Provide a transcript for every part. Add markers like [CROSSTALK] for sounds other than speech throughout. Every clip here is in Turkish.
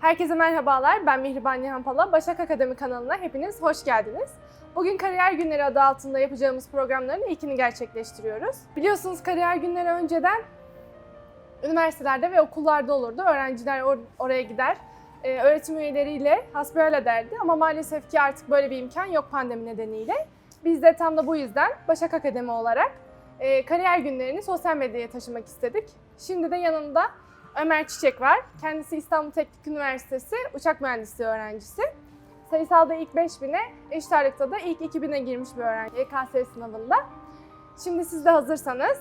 Herkese merhabalar. Ben Mihriban Nihan Pala. Başak Akademi kanalına hepiniz hoş geldiniz. Bugün Kariyer Günleri adı altında yapacağımız programların ilkini gerçekleştiriyoruz. Biliyorsunuz kariyer günleri önceden üniversitelerde ve okullarda olurdu. Öğrenciler or- oraya gider, e, öğretim üyeleriyle hasbihal ederdi. Ama maalesef ki artık böyle bir imkan yok pandemi nedeniyle. Biz de tam da bu yüzden Başak Akademi olarak e, kariyer günlerini sosyal medyaya taşımak istedik. Şimdi de yanımda Ömer Çiçek var. Kendisi İstanbul Teknik Üniversitesi uçak mühendisliği öğrencisi. Sayısalda ilk 5000'e, eşit ağırlıkta da ilk 2000'e girmiş bir öğrenci YKS sınavında. Şimdi siz de hazırsanız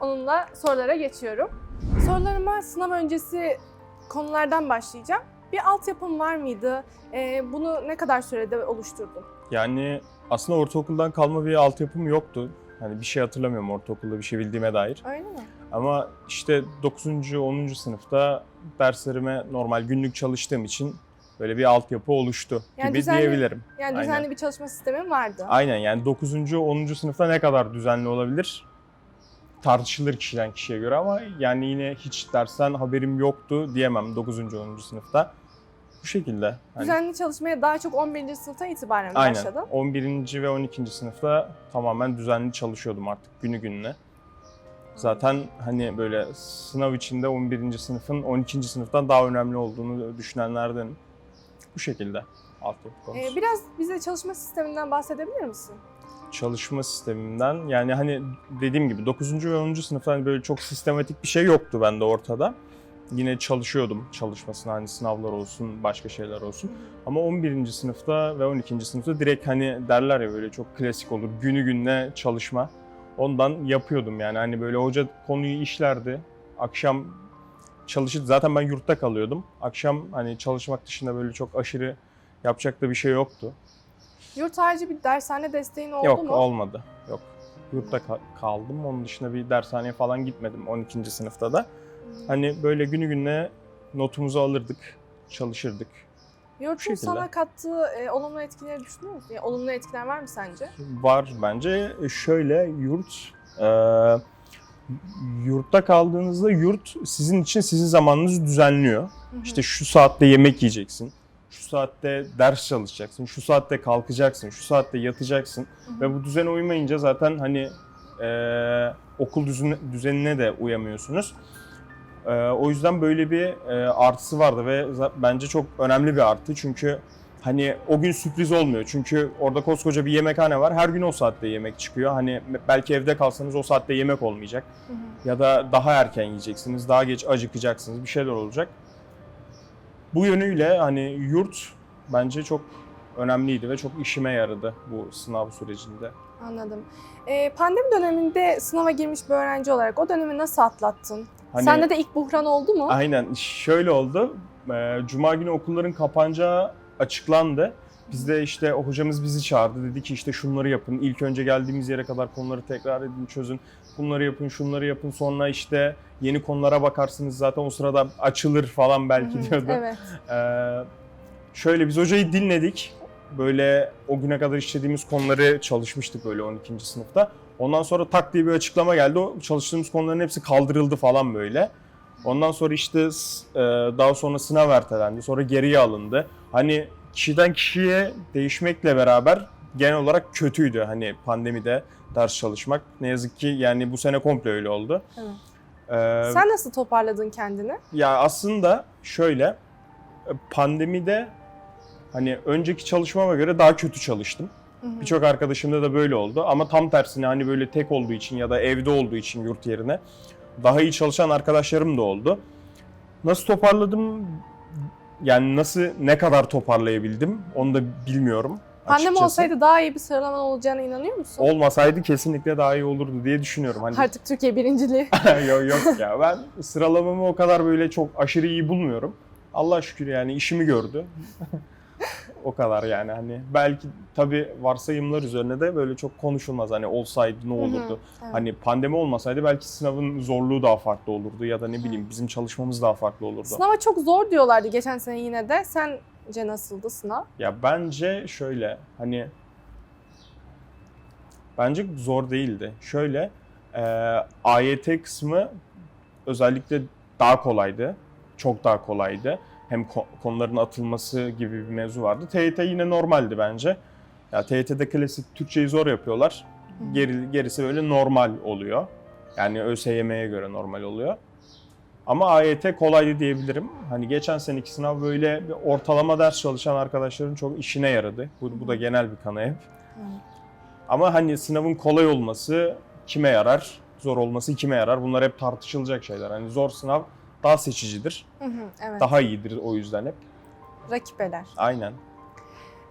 onunla sorulara geçiyorum. Sorularıma sınav öncesi konulardan başlayacağım. Bir altyapım var mıydı? Ee, bunu ne kadar sürede oluşturdun? Yani aslında ortaokuldan kalma bir altyapım yoktu. Hani bir şey hatırlamıyorum ortaokulda bir şey bildiğime dair. Öyle mi? Ama işte 9. 10. sınıfta derslerime normal günlük çalıştığım için böyle bir altyapı oluştu Yani gibi düzenli- diyebilirim. Yani düzenli Aynen. bir çalışma sistemin vardı. Aynen yani 9. 10. sınıfta ne kadar düzenli olabilir? Tartışılır kişiden kişiye göre ama yani yine hiç dersten haberim yoktu diyemem 9. 10. sınıfta. Bu şekilde. Hani- Düzenli çalışmaya daha çok 11. sınıftan itibaren Aynen. başladın? 11. ve 12. sınıfta tamamen düzenli çalışıyordum artık günü gününe. Zaten hani böyle sınav içinde 11. sınıfın 12. sınıftan daha önemli olduğunu düşünenlerdenim. Bu şekilde altyapı konusu. Ee, biraz bize çalışma sisteminden bahsedebilir misin? Çalışma sisteminden yani hani dediğim gibi 9. ve 10. sınıfta hani böyle çok sistematik bir şey yoktu bende ortada. Yine çalışıyordum çalışmasına hani sınavlar olsun başka şeyler olsun. Ama 11. sınıfta ve 12. sınıfta direkt hani derler ya böyle çok klasik olur günü gününe çalışma. Ondan yapıyordum yani hani böyle hoca konuyu işlerdi. Akşam çalışırdı. Zaten ben yurtta kalıyordum. Akşam hani çalışmak dışında böyle çok aşırı yapacak da bir şey yoktu. Yurt harici bir dershane desteğin oldu Yok mu? olmadı. Yok. Yurtta ka- kaldım. Onun dışında bir dershaneye falan gitmedim 12. sınıfta da. Hmm. Hani böyle günü gününe notumuzu alırdık, çalışırdık. Yurtun sana kattığı e, olumlu etkileri düşünüyor musun? Yani olumlu etkiler var mı sence? Var bence. Şöyle yurt e, yurtta kaldığınızda yurt sizin için sizin zamanınızı düzenliyor. Hı hı. İşte şu saatte yemek yiyeceksin. Şu saatte ders çalışacaksın. Şu saatte kalkacaksın. Şu saatte yatacaksın. Hı hı. Ve bu düzene uymayınca zaten hani e, okul düzenine de uyamıyorsunuz. E, o yüzden böyle bir e, artısı vardı ve bence çok önemli bir artı. Çünkü hani o gün sürpriz olmuyor. Çünkü orada koskoca bir yemekhane var. Her gün o saatte yemek çıkıyor. Hani belki evde kalsanız o saatte yemek olmayacak. Hı hı. Ya da daha erken yiyeceksiniz, daha geç acıkacaksınız, bir şeyler olacak. Bu yönüyle hani yurt bence çok önemliydi ve çok işime yaradı bu sınav sürecinde. Anladım. E, pandemi döneminde sınava girmiş bir öğrenci olarak o dönemi nasıl atlattın? Hani Sende de ilk buhran oldu mu? aynen şöyle oldu. Ee, Cuma günü okulların kapanacağı açıklandı. Biz de işte o hocamız bizi çağırdı. Dedi ki işte şunları yapın. İlk önce geldiğimiz yere kadar konuları tekrar edin, çözün. Bunları yapın, şunları yapın. Sonra işte yeni konulara bakarsınız zaten o sırada açılır falan belki Hı hı, diyordu. Evet. [LAUGHS] Ee, şöyle biz hocayı dinledik. Böyle o güne kadar işlediğimiz konuları çalışmıştık böyle 12. sınıfta. Ondan sonra tak diye bir açıklama geldi. O çalıştığımız konuların hepsi kaldırıldı falan böyle. Ondan sonra işte e, daha sonra sınav ertelendi. Sonra geriye alındı. Hani kişiden kişiye değişmekle beraber genel olarak kötüydü hani pandemide ders çalışmak. Ne yazık ki yani bu sene komple öyle oldu. Evet. Ee, Sen nasıl toparladın kendini? ya aslında şöyle pandemide hani önceki çalışmama göre daha kötü çalıştım. Birçok arkadaşımda da böyle oldu ama tam tersine hani böyle tek olduğu için ya da evde olduğu için yurt yerine daha iyi çalışan arkadaşlarım da oldu. Nasıl toparladım? Yani nasıl ne kadar toparlayabildim onu da bilmiyorum. Pandemi açıkçası. olsaydı daha iyi bir sıralaman olacağına inanıyor musun? olmasaydı kesinlikle daha iyi olurdu diye düşünüyorum. Hani Artık Türkiye birinciliği. [LAUGHS] yok, yok ya ben sıralamamı o kadar böyle çok aşırı iyi bulmuyorum. Allah şükür yani işimi gördü. [LAUGHS] O kadar yani hani belki tabii varsayımlar üzerine de böyle çok konuşulmaz. Hani olsaydı ne Hı hı, olurdu? evet. Hani pandemi olmasaydı belki sınavın zorluğu daha farklı olurdu ya da ne bileyim Hı. bizim çalışmamız daha farklı olurdu. Sınava çok zor diyorlardı geçen sene yine de. Sence nasıldı sınav? Ya bence şöyle hani bence zor değildi. Şöyle e, AYT kısmı özellikle daha kolaydı. Çok daha kolaydı. Hem ko- konuların atılması gibi bir mevzu vardı. TYT yine normaldi bence. Ya TYT'de klasik Türkçeyi zor yapıyorlar. Geri, gerisi böyle normal oluyor. Yani ÖSYM'ye göre normal oluyor. Ama AYT kolaydı diyebilirim. Hani geçen seneki sınav böyle bir ortalama ders çalışan arkadaşların çok işine yaradı. Bu, bu da genel bir kanı hep. Ama hani sınavın kolay olması kime yarar, zor olması kime yarar? Bunlar hep tartışılacak şeyler. Hani zor sınav daha seçicidir. Hı hı, evet. Daha iyidir o yüzden hep. Rakibeler. Aynen.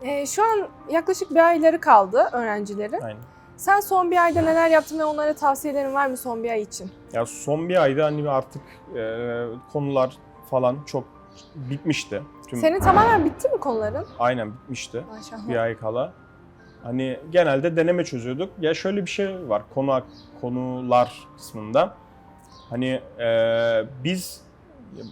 Ee, şu an yaklaşık bir ayları kaldı öğrencilerin. Aynen. Sen son bir ayda neler yaptın ve onlara tavsiyelerin var mı son bir ay için? Ya son bir ayda hani artık e, konular falan çok bitmişti. Tüm Senin tamamen bitti mi konuların? aynen bitmişti. Maşallah. bir ay kala. Hani genelde deneme çözüyorduk. Ya şöyle bir şey var konu konular kısmında. Hani eee, biz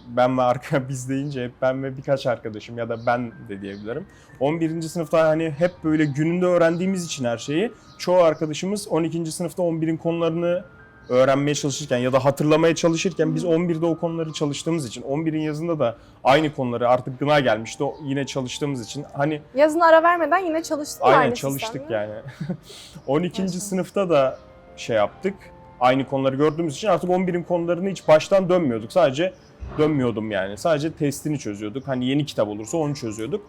ben ve arka [LAUGHS] biz deyince hep ben ve birkaç arkadaşım ya da ben de diyebilirim. 11. sınıfta hani hep böyle gününde öğrendiğimiz için her şeyi çoğu arkadaşımız 12. sınıfta 11'in konularını öğrenmeye çalışırken ya da hatırlamaya çalışırken biz Hı. 11'de o konuları çalıştığımız için 11'in yazında da aynı konuları artık gına gelmişti yine çalıştığımız için hani Yazın ara vermeden yine Aynen aynı çalıştık sistemle? yani. [LAUGHS] 12. Maşallah. sınıfta da şey yaptık. Aynı konuları gördüğümüz için artık 11'in konularını hiç baştan dönmüyorduk. Sadece dönmüyordum yani. Sadece testini çözüyorduk. Hani yeni kitap olursa onu çözüyorduk.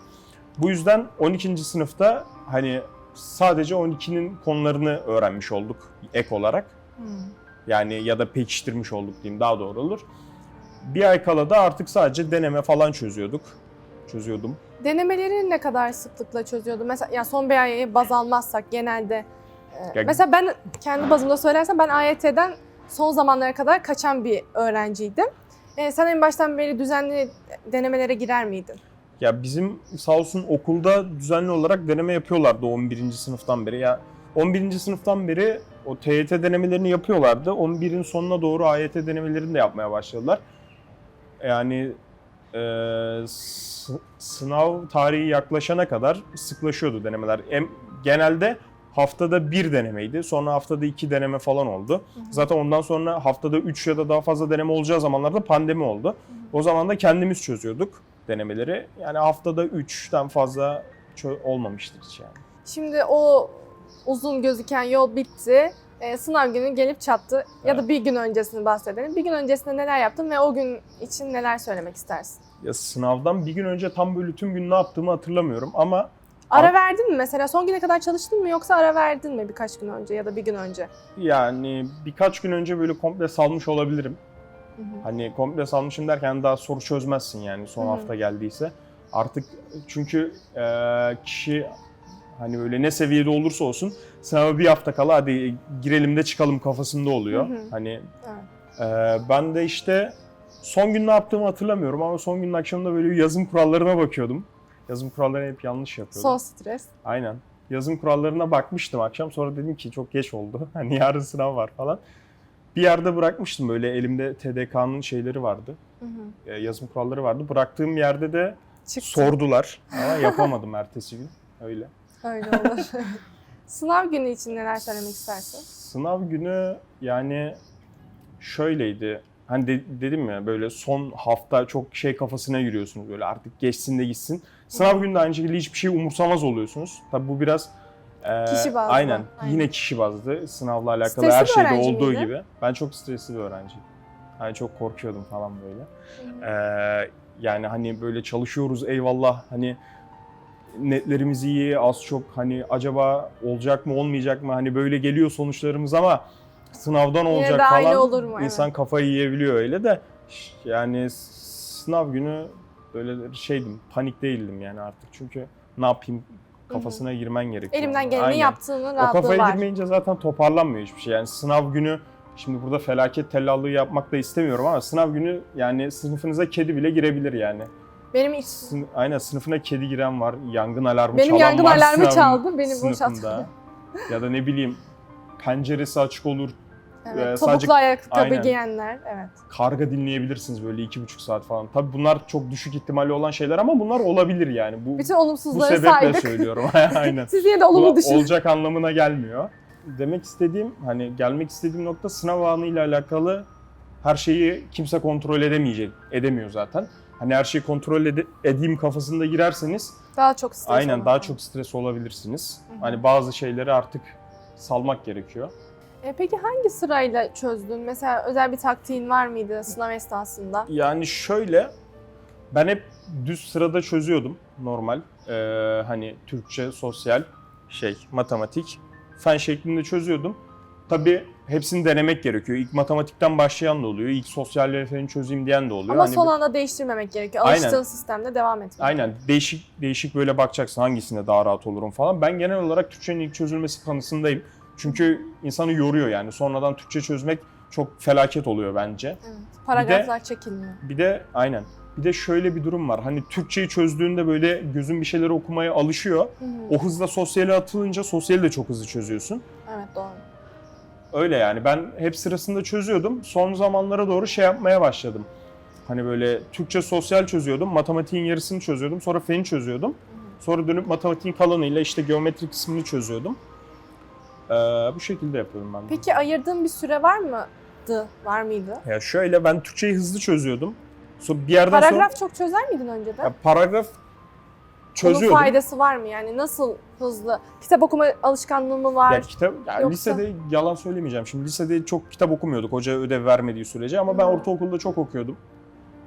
Bu yüzden 12. sınıfta hani sadece 12'nin konularını öğrenmiş olduk ek olarak. Hmm. Yani ya da pekiştirmiş olduk diyeyim daha doğru olur. Bir ay kala da artık sadece deneme falan çözüyorduk. Çözüyordum. Denemeleri ne kadar sıklıkla çözüyordun? Mesela ya son bir ayı baz almazsak genelde e, Ya- mesela ben kendi bazımda söylersem ben AYT'den son zamanlara kadar kaçan bir öğrenciydim. E, sen en baştan beri düzenli denemelere girer miydin? Ya bizim sağ olsun okulda düzenli olarak deneme yapıyorlardı 11. sınıftan beri. Ya 11. sınıftan beri o TYT denemelerini yapıyorlardı. 11'in sonuna doğru AYT denemelerini de yapmaya başladılar. Yani e, sınav tarihi yaklaşana kadar sıklaşıyordu denemeler. Em, genelde haftada bir denemeydi. Sonra haftada iki deneme falan oldu. Zaten ondan sonra haftada 3 ya da daha fazla deneme olacağı zamanlarda pandemi oldu. O zaman da kendimiz çözüyorduk denemeleri. Yani haftada 3'ten fazla olmamıştır hiç yani. Şimdi o uzun gözüken yol bitti. E, sınav günü gelip çattı. Ya da Evet. bir gün öncesini bahsedelim. Bir gün öncesinde neler yaptın ve o gün için neler söylemek istersin? Ya sınavdan bir gün önce tam böyle tüm gün ne yaptığımı hatırlamıyorum ama Ara Ar- verdin mi mesela? Son güne kadar çalıştın mı yoksa ara verdin mi birkaç gün önce ya da bir gün önce? yani birkaç gün önce böyle komple salmış olabilirim. Hı hı. Hani komple salmışım derken daha soru çözmezsin yani son Hı hı. hafta geldiyse. Artık çünkü e, kişi hani böyle ne seviyede olursa olsun sınava bir hafta kala hadi girelim de çıkalım kafasında oluyor. Hı hı. Hani Evet. e, ben de işte son gün ne yaptığımı hatırlamıyorum ama son günün akşamında böyle yazım kurallarına bakıyordum. Yazım kurallarını hep yanlış yapıyordum. Son stres. Aynen. Yazım kurallarına bakmıştım akşam. Sonra dedim ki çok geç oldu. [LAUGHS] Hani yarın sınav var falan. Bir yerde bırakmıştım böyle elimde TDK'nın şeyleri vardı. Hı hı. e, Yazım kuralları vardı. Bıraktığım yerde de Çıktı. sordular [LAUGHS] ama yapamadım ertesi gün. Öyle. Öyle olur. [LAUGHS] Sınav günü için neler söylemek istersin? Sınav günü yani şöyleydi. Hani de- dedim ya böyle son hafta çok şey kafasına giriyorsunuz böyle artık geçsin de gitsin. Sınav günü de aynı şekilde hiçbir şey umursamaz oluyorsunuz. Tabi bu biraz e, Kişi bazlı. Aynen. Aynen. Yine kişi bazlı. Sınavla alakalı Stresli her şeyde olduğu miydin? gibi. Ben çok stresli bir öğrenciyim. Hani çok korkuyordum falan böyle. Ee, yani hani böyle çalışıyoruz eyvallah hani netlerimiz iyi az çok hani acaba olacak mı olmayacak mı hani böyle geliyor sonuçlarımız ama sınavdan Yine olacak de aynı falan olur mu? insan Evet. kafayı yiyebiliyor öyle de yani sınav günü böyle şeydim panik değildim yani artık çünkü ne yapayım kafasına girmen gerekiyor. Elimden geleni Aynen. yaptığının O rahatlığı kafaya var. girmeyince zaten toparlanmıyor hiçbir şey. Yani sınav günü şimdi burada felaket tellallığı yapmak da istemiyorum ama sınav günü yani sınıfınıza kedi bile girebilir yani. Benim hiç Sın- aynen sınıfına kedi giren var, yangın alarmı benim çalan yangın var alarmı sınavın çaldı. Beni sınıfında. ya da ne bileyim penceresi açık olur, Evet, Ee, topuklu ayakkabı Aynen. giyenler. Evet. karga dinleyebilirsiniz böyle iki buçuk saat falan. Tabii bunlar çok düşük ihtimalli olan şeyler ama bunlar olabilir yani. Bu, Bütün bu olumsuzları sebeple saydık. söylüyorum. [LAUGHS] aynen. [LAUGHS] Siz yine de Bu olumlu düşünün. olacak anlamına gelmiyor. Demek istediğim hani gelmek istediğim nokta sınav anıyla alakalı her şeyi kimse kontrol edemeyecek, edemiyor zaten. Hani her şeyi kontrol ede- edeyim kafasında girerseniz Daha çok stres aynen olur. daha çok stres olabilirsiniz. Hı hı. Hani bazı şeyleri artık salmak gerekiyor. E, peki hangi sırayla çözdün? Mesela özel bir taktiğin var mıydı sınav esnasında? Yani şöyle ben hep düz sırada çözüyordum normal. Ee, hani Türkçe, sosyal, şey, matematik, fen şeklinde çözüyordum. Tabii hepsini denemek gerekiyor. İlk matematikten başlayan da oluyor. İlk sosyal ve feni çözeyim diyen de oluyor. Ama Hani son bir- anda değiştirmemek gerekiyor. Aynen. Alıştığın sistemde devam etmek. Aynen değişik değişik böyle bakacaksın hangisinde daha rahat olurum falan. Ben genel olarak Türkçenin ilk çözülmesi kanısındayım. Çünkü insanı yoruyor yani. Sonradan Türkçe çözmek çok felaket oluyor bence. Evet. Paragraflar çekilmiyor. Bir de aynen. Bir de şöyle bir durum var. Hani Türkçeyi çözdüğünde böyle gözün bir şeyleri okumaya alışıyor. Hı hı. O hızla sosyale atılınca sosyali de çok hızlı çözüyorsun. Evet doğru. Öyle yani. Ben hep sırasında çözüyordum. Son zamanlara doğru şey yapmaya başladım. Hani böyle Türkçe sosyal çözüyordum. Matematiğin yarısını çözüyordum. Sonra feni çözüyordum. Sonra dönüp matematiğin kalanıyla işte geometri kısmını çözüyordum. Ee, bu şekilde yapıyorum ben. de. Peki ayırdığın bir süre var mıydı? Var mıydı? Ya şöyle ben Türkçeyi hızlı çözüyordum. Sonra bir yerden Paragraf sonra çok çözer miydin önceden? ya paragraf Bunun çözüyordum. faydası var mı? Yani nasıl hızlı? Kitap okuma alışkanlığı mı var? Ya kitap, ya Yoksa- lisede yalan söylemeyeceğim. Şimdi lisede çok kitap okumuyorduk hoca ödev vermediği sürece ama ben Hı. ortaokulda çok okuyordum.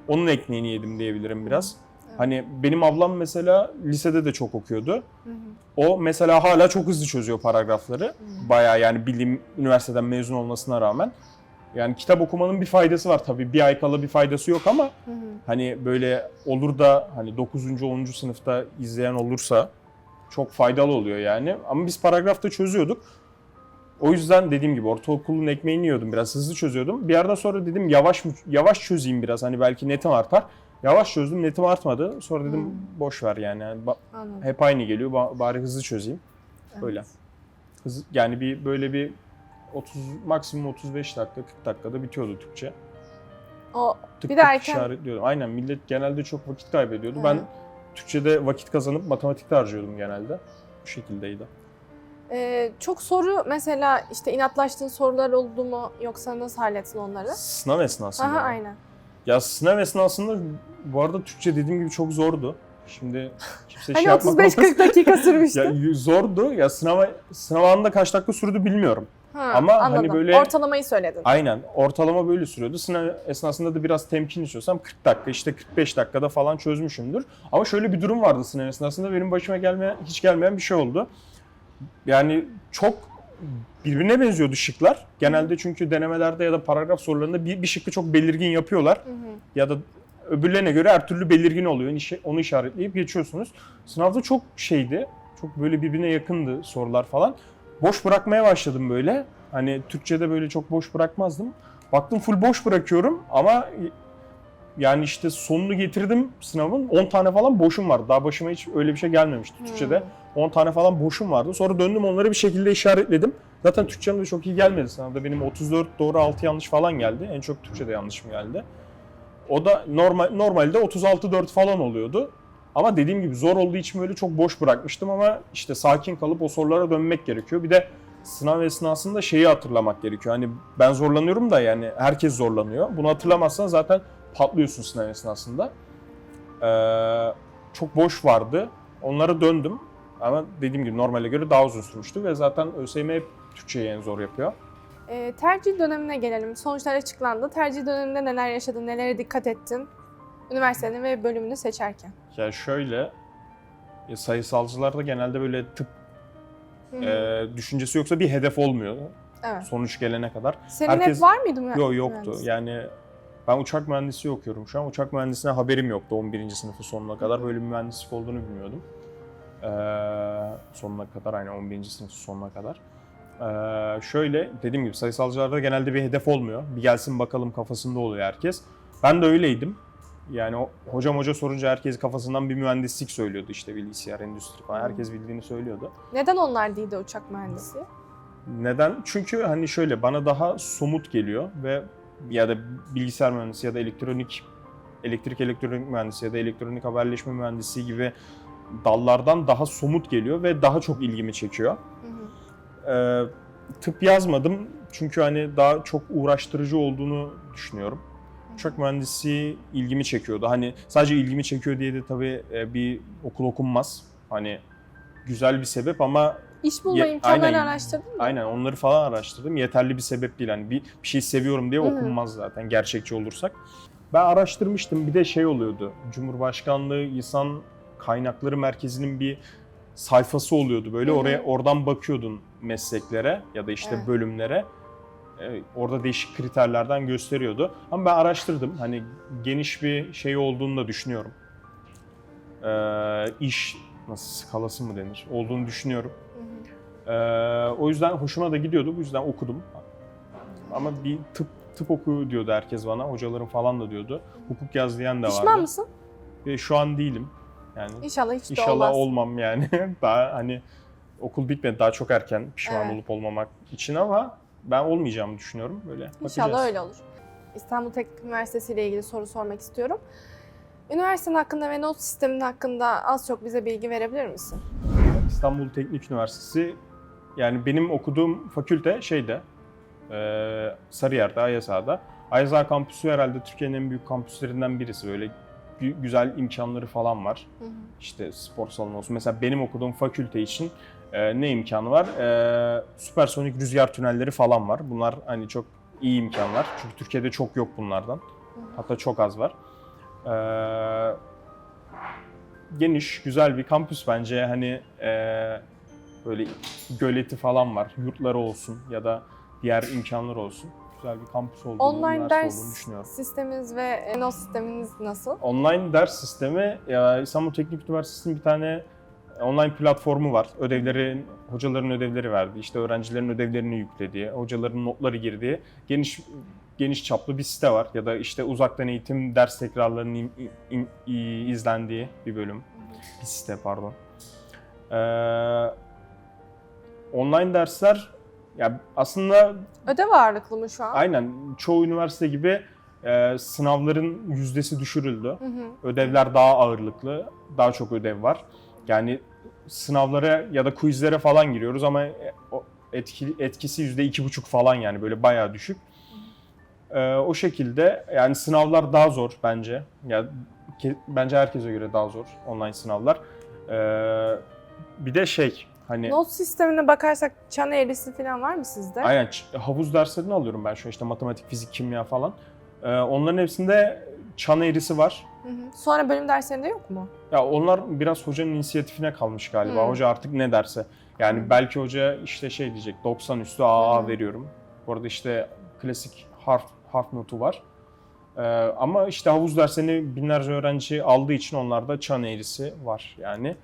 Onun ekmeğini yedim diyebilirim biraz. Hani benim ablam mesela lisede de çok okuyordu. Hı hı. O mesela hala çok hızlı çözüyor paragrafları. Hı. Bayağı yani bilim üniversiteden mezun olmasına rağmen. Yani kitap okumanın bir faydası var tabii. Bir ay kala bir faydası yok ama Hı hı. hani böyle olur da hani 9. 10. sınıfta izleyen olursa çok faydalı oluyor yani. Ama biz paragrafta çözüyorduk. O yüzden dediğim gibi ortaokulun ekmeğini yiyordum biraz hızlı çözüyordum. Bir yerden sonra dedim yavaş yavaş çözeyim biraz hani belki netim artar. Yavaş çözdüm netim artmadı. Sonra dedim Hmm. boş ver yani. Yani ba- Anladım. hep aynı geliyor ba- bari hızlı çözeyim. Evet. Hız, yani bir böyle bir 30 maksimum 35 dakika 40 dakikada bitiyordu Türkçe. O Tık Bir de tık erken- işaretliyordum. Aynen millet genelde çok vakit kaybediyordu. Hı. Ben Türkçe'de vakit kazanıp matematikte harcıyordum genelde. Bu şekildeydi. e, çok soru mesela işte inatlaştığın sorular oldu mu yoksa nasıl hallettin onları? Sınav esnasında. Aha aynen. Ya sınav esnasında bu arada Türkçe dediğim gibi çok zordu. Şimdi kimse [LAUGHS] Hani şey yapmak 35-40 dakika [LAUGHS] sürmüştü. Ya zordu. Ya sınava sınav anında kaç dakika sürdü bilmiyorum. ha, ama hani anladım. böyle- Ortalamayı söyledin. Aynen. Ortalama böyle sürüyordu. Sınav esnasında da biraz temkin istiyorsam 40 dakika işte 45 dakikada falan çözmüşümdür. Ama şöyle bir durum vardı sınav esnasında benim başıma gelmeyen, hiç gelmeyen bir şey oldu. Yani çok birbirine benziyordu şıklar. Genelde çünkü denemelerde ya da paragraf sorularında bir, bir şıkkı çok belirgin yapıyorlar. Hı hı. Ya da öbürlerine göre her türlü belirgin oluyor. Onu işaretleyip geçiyorsunuz. Sınavda çok şeydi. Çok böyle birbirine yakındı sorular falan. Boş bırakmaya başladım böyle. Hani Türkçe'de böyle çok boş bırakmazdım. Baktım full boş bırakıyorum ama yani işte sonunu getirdim sınavın. 10 tane falan boşum vardı. Daha başıma hiç öyle bir şey gelmemişti Türkçe'de. Hmm. 10 tane falan boşum vardı. Sonra döndüm onları bir şekilde işaretledim. Zaten Türkçem de çok iyi gelmedi sınavda. Benim 34 doğru 6 yanlış falan geldi. En çok Türkçe'de yanlışım geldi. O da normal normalde 36 4 falan oluyordu. Ama dediğim gibi zor olduğu için böyle çok boş bırakmıştım ama işte sakin kalıp o sorulara dönmek gerekiyor. Bir de sınav esnasında şeyi hatırlamak gerekiyor. Hani ben zorlanıyorum da yani herkes zorlanıyor. Bunu hatırlamazsan zaten patlıyorsun sınav esnasında. Ee, çok boş vardı. Onlara döndüm. Ama dediğim gibi normale göre daha uzun sürmüştü ve zaten ÖSYM hep Türkçeyi en zor yapıyor. E, tercih dönemine gelelim. Sonuçlar açıklandı. Tercih döneminde neler yaşadın, nelere dikkat ettin? Üniversiteni ve bölümünü seçerken. Ya şöyle, e, sayısalcılarda genelde böyle tıp Hı. e, düşüncesi yoksa bir hedef olmuyor evet. sonuç gelene kadar. Senin herkes- hep var mıydı mı? Yok yoktu. Yani ben uçak mühendisliği okuyorum şu an. Uçak mühendisliğine haberim yoktu 11. sınıfı sonuna kadar. Böyle bir mühendislik olduğunu bilmiyordum. Ee, sonuna kadar aynen 11. sınıf sonuna kadar. Ee, şöyle dediğim gibi sayısalcılarda genelde bir hedef olmuyor. Bir gelsin bakalım kafasında oluyor herkes. Ben de öyleydim. Yani o, hocam hoca sorunca herkes kafasından bir mühendislik söylüyordu işte bilgisayar endüstri falan. Herkes bildiğini söylüyordu. Neden onlar değil de uçak mühendisi? Neden? Çünkü hani şöyle bana daha somut geliyor ve ya da bilgisayar mühendisi ya da elektronik elektrik elektronik mühendisi ya da elektronik haberleşme mühendisi gibi dallardan daha somut geliyor ve daha çok ilgimi çekiyor. Hı hı. Ee, tıp yazmadım çünkü hani daha çok uğraştırıcı olduğunu düşünüyorum. Uçak mühendisi ilgimi çekiyordu. Hani sadece ilgimi çekiyor diye de tabii e, bir okul okunmaz. Hani güzel bir sebep ama İş bulma Ye- imkanlarını aynen. araştırdın mı? aynen onları falan araştırdım. Yeterli bir sebep değil. Hani bir, bir şey seviyorum diye Hı hı. okunmaz zaten gerçekçi olursak. Ben araştırmıştım. Bir de şey oluyordu. Cumhurbaşkanlığı İnsan Kaynakları Merkezi'nin bir sayfası oluyordu. Böyle Hı hı. oraya oradan bakıyordun mesleklere ya da işte Evet. bölümlere. Ee, Orada değişik kriterlerden gösteriyordu. Ama ben araştırdım. Hani geniş bir şey olduğunu da düşünüyorum. Ee, iş nasıl skalası mı denir? Olduğunu düşünüyorum. Ee, o yüzden hoşuma da gidiyordu. Bu yüzden okudum. Ama bir tıp tıp oku diyordu herkes bana. Hocalarım falan da diyordu. Hukuk yaz diyen de vardı. Pişman mısın? Ve şu an değilim. Yani İnşallah hiç de inşallah olmaz. olmam yani. [LAUGHS] daha hani okul bitmedi. Daha çok erken pişman Evet. olup olmamak için ama ben olmayacağımı düşünüyorum. Böyle bakacağız. İnşallah öyle olur. İstanbul Teknik Üniversitesi ile ilgili soru sormak istiyorum. Üniversitenin hakkında ve not sistemin hakkında az çok bize bilgi verebilir misin? İstanbul Teknik Üniversitesi yani benim okuduğum fakülte şeyde e, Sarıyer'de, Ayasa'da. Ayasa kampüsü herhalde Türkiye'nin en büyük kampüslerinden birisi. Böyle gü- güzel imkanları falan var. Hı hı. İşte spor salonu olsun. Mesela benim okuduğum fakülte için e, ne imkanı var? E, süpersonik rüzgar tünelleri falan var. Bunlar hani çok iyi imkanlar. Çünkü Türkiye'de çok yok bunlardan. Hı hı. Hatta çok az var. E, geniş, güzel bir kampüs bence. Hani e, böyle göleti falan var. Yurtları olsun ya da diğer imkanlar olsun. Güzel bir kampüs olduğunu, Online üniversite ders olduğunu düşünüyorum. sisteminiz ve not sisteminiz nasıl? Online ders sistemi, ya İstanbul Teknik Üniversitesi'nin bir tane online platformu var. Ödevlerin, hocaların ödevleri verdiği, işte öğrencilerin ödevlerini yüklediği, hocaların notları girdiği geniş geniş çaplı bir site var. Ya da işte uzaktan eğitim ders tekrarlarının izlendiği bir bölüm. Bir site pardon. Ee, online dersler ya aslında Ödev ağırlıklı mı şu an? aynen çoğu üniversite gibi e, sınavların yüzdesi düşürüldü. Hı hı. Ödevler daha ağırlıklı, daha çok ödev var. Yani sınavlara ya da quizlere falan giriyoruz ama e, etki, etkisi yüzde iki buçuk falan yani böyle bayağı düşük. Ee, o şekilde yani sınavlar daha zor bence. Ya ke- bence herkese göre daha zor online sınavlar. Ee, bir de şey hani Not sistemine bakarsak çan eğrisi falan var mı sizde? aynen ç- havuz derslerini alıyorum ben şu an işte matematik, fizik, kimya falan. Ee, onların hepsinde çan eğrisi var. Hı hı. Sonra bölüm derslerinde yok mu? Ya onlar biraz hocanın inisiyatifine kalmış galiba. Hmm. Hoca artık ne derse. Yani Hmm. belki hoca işte şey diyecek 90 üstü AA Hmm. veriyorum. Bu arada işte klasik harf harf notu var. Ee, ama işte havuz derslerini binlerce öğrenci aldığı için onlarda çan eğrisi var yani.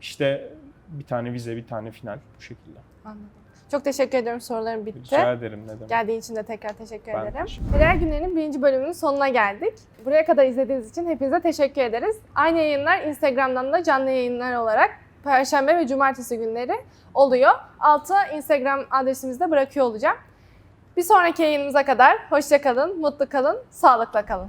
İşte bir tane vize, bir tane final bu şekilde. Anladım. Çok teşekkür ederim. Sorularım bitti. Rica ederim ne demek. Geldiğin için de tekrar teşekkür Ben ederim. Kariyer günlerinin birinci bölümünün sonuna geldik. Buraya kadar izlediğiniz için hepinize teşekkür ederiz. Aynı yayınlar Instagram'dan da canlı yayınlar olarak Perşembe ve Cumartesi günleri oluyor. Alta Instagram adresimizde bırakıyor olacağım. Bir sonraki yayınımıza kadar hoşça kalın, mutlu kalın, sağlıkla kalın.